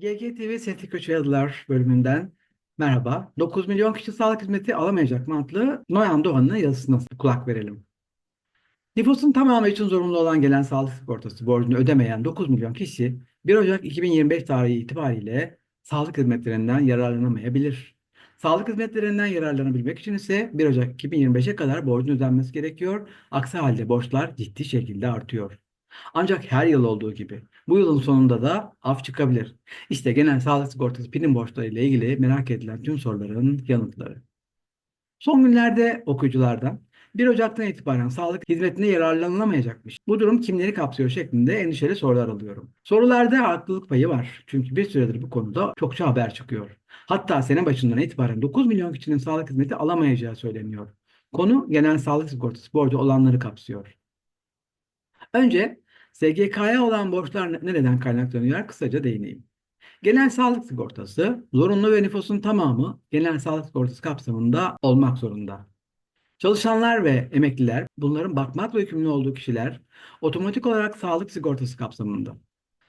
GGTV Köşe Yazılar bölümünden merhaba. 9 milyon kişi sağlık hizmeti alamayacak mantlı Noyan Doğan'ın yazısına kulak verelim. Nüfusun tamamı için zorunlu olan gelen sağlık sigortası borcunu ödemeyen 9 milyon kişi 1 Ocak 2025 tarihi itibariyle sağlık hizmetlerinden yararlanamayabilir. Sağlık hizmetlerinden yararlanabilmek için ise 1 Ocak 2025'e kadar borcun ödenmesi gerekiyor. Aksi halde borçlar ciddi şekilde artıyor. Ancak her yıl olduğu gibi bu yılın sonunda da af çıkabilir. İşte genel sağlık sigortası prim borçları ile ilgili merak edilen tüm soruların yanıtları. Son günlerde okuyuculardan 1 Ocak'tan itibaren sağlık hizmetine yararlanılamayacakmış. Bu durum kimleri kapsıyor şeklinde endişeli sorular alıyorum. Sorularda haklılık payı var. Çünkü bir süredir bu konuda çokça haber çıkıyor. Hatta sene başından itibaren 9 milyon kişinin sağlık hizmeti alamayacağı söyleniyor. Konu genel sağlık sigortası borcu olanları kapsıyor. Önce SGK'ya olan borçlar ne- nereden kaynaklanıyor kısaca değineyim. Genel sağlık sigortası zorunlu ve nüfusun tamamı genel sağlık sigortası kapsamında olmak zorunda. Çalışanlar ve emekliler, bunların bakmakla yükümlü olduğu kişiler otomatik olarak sağlık sigortası kapsamında.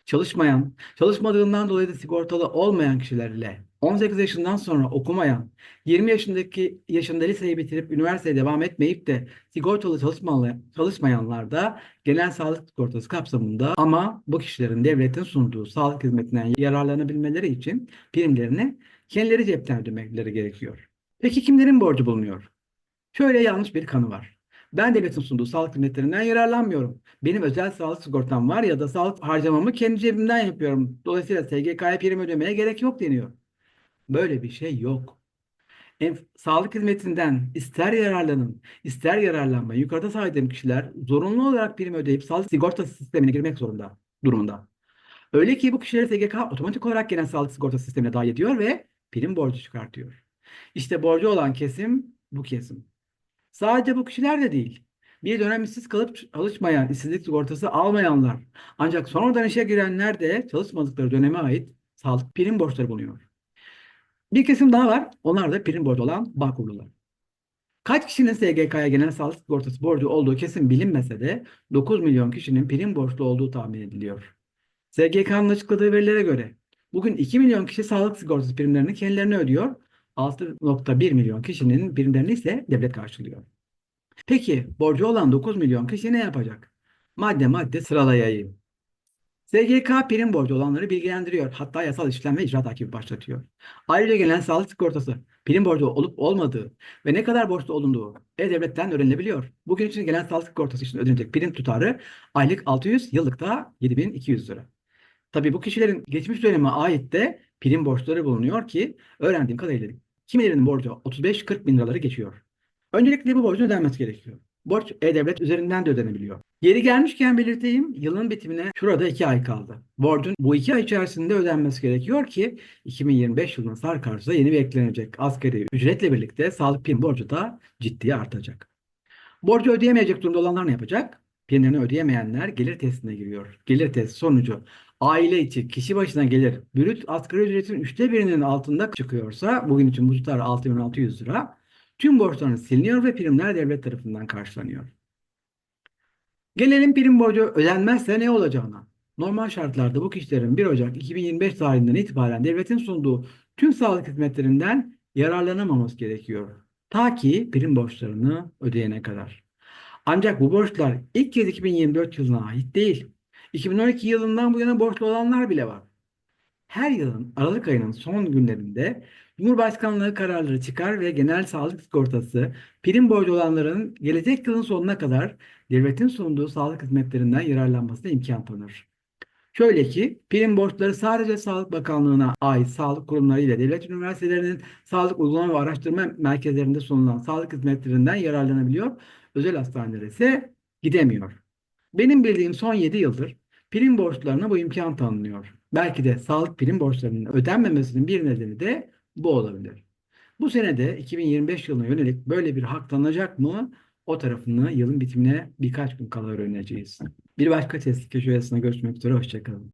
Çalışmayan, çalışmadığından dolayı da sigortalı olmayan kişilerle 18 yaşından sonra okumayan, 20 yaşındaki yaşında liseyi bitirip üniversiteye devam etmeyip de sigortalı çalışmayanlar da genel sağlık sigortası kapsamında ama bu kişilerin devletin sunduğu sağlık hizmetinden yararlanabilmeleri için primlerini kendileri cepten ödemeleri gerekiyor. Peki kimlerin borcu bulunuyor? Şöyle yanlış bir kanı var. Ben devletin sunduğu sağlık hizmetlerinden yararlanmıyorum. Benim özel sağlık sigortam var ya da sağlık harcamamı kendi cebimden yapıyorum. Dolayısıyla SGK'ya prim ödemeye gerek yok deniyor. Böyle bir şey yok. En, sağlık hizmetinden ister yararlanın, ister yararlanmayın. Yukarıda saydığım kişiler zorunlu olarak prim ödeyip sağlık sigortası sistemine girmek zorunda durumunda. Öyle ki bu kişileri SGK otomatik olarak genel sağlık sigortası sistemine dahil ediyor ve prim borcu çıkartıyor. İşte borcu olan kesim bu kesim. Sadece bu kişiler de değil. Bir dönem işsiz kalıp çalışmayan, işsizlik sigortası almayanlar, ancak sonradan işe girenler de çalışmadıkları döneme ait sağlık prim borçları bulunuyor. Bir kesim daha var. Onlar da prim borcu olan Bağkurlular. Kaç kişinin SGK'ya genel sağlık sigortası borcu olduğu kesin bilinmese de 9 milyon kişinin prim borçlu olduğu tahmin ediliyor. SGK'nın açıkladığı verilere göre bugün 2 milyon kişi sağlık sigortası primlerini kendilerine ödüyor. 6.1 milyon kişinin primlerini ise devlet karşılıyor. Peki borcu olan 9 milyon kişi ne yapacak? Madde madde sıralayayım. SGK prim borcu olanları bilgilendiriyor. Hatta yasal işlem ve icra takibi başlatıyor. Ayrıca gelen sağlık sigortası prim borcu olup olmadığı ve ne kadar borçlu olunduğu E-Devlet'ten öğrenilebiliyor. Bugün için gelen sağlık sigortası için ödenecek prim tutarı aylık 600, yıllıkta 7200 lira. Tabii bu kişilerin geçmiş döneme ait de prim borçları bulunuyor ki öğrendiğim kadarıyla kimilerinin borcu 35-40 bin liraları geçiyor. Öncelikle bu borcun ödenmesi gerekiyor. Borç E-Devlet üzerinden de ödenebiliyor. Yeri gelmişken belirteyim, yılın bitimine şurada iki ay kaldı. Borcun bu iki ay içerisinde ödenmesi gerekiyor ki 2025 yılının SAR karşısında yeni bir eklenecek asgari ücretle birlikte sağlık prim borcu da ciddi artacak. Borcu ödeyemeyecek durumda olanlar ne yapacak? Primlerini ödeyemeyenler gelir testine giriyor. Gelir testi sonucu aile içi kişi başına gelir brüt asgari ücretin üçte birinin altında çıkıyorsa bugün için bu tutar 6600 lira tüm borçların siliniyor ve primler devlet tarafından karşılanıyor. Gelelim prim borcu ödenmezse ne olacağına. Normal şartlarda bu kişilerin 1 Ocak 2025 tarihinden itibaren devletin sunduğu tüm sağlık hizmetlerinden yararlanamaması gerekiyor. Ta ki prim borçlarını ödeyene kadar. Ancak bu borçlar ilk kez 2024 yılına ait değil. 2012 yılından bu yana borçlu olanlar bile var. Her yılın Aralık ayının son günlerinde Cumhurbaşkanlığı kararları çıkar ve genel sağlık sigortası prim borcu olanların gelecek yılın sonuna kadar devletin sunduğu sağlık hizmetlerinden yararlanmasına imkan tanır. Şöyle ki prim borçları sadece Sağlık Bakanlığı'na ait sağlık kurumları ile devlet üniversitelerinin sağlık uygulama ve araştırma merkezlerinde sunulan sağlık hizmetlerinden yararlanabiliyor. Özel hastanelere ise gidemiyor. Benim bildiğim son 7 yıldır prim borçlarına bu imkan tanınıyor. Belki de sağlık prim borçlarının ödenmemesinin bir nedeni de bu olabilir. Bu sene de 2025 yılına yönelik böyle bir hak tanınacak mı? O tarafını yılın bitimine birkaç gün kala öğreneceğiz. Bir başka test köşe yazısına üzere. Hoşçakalın.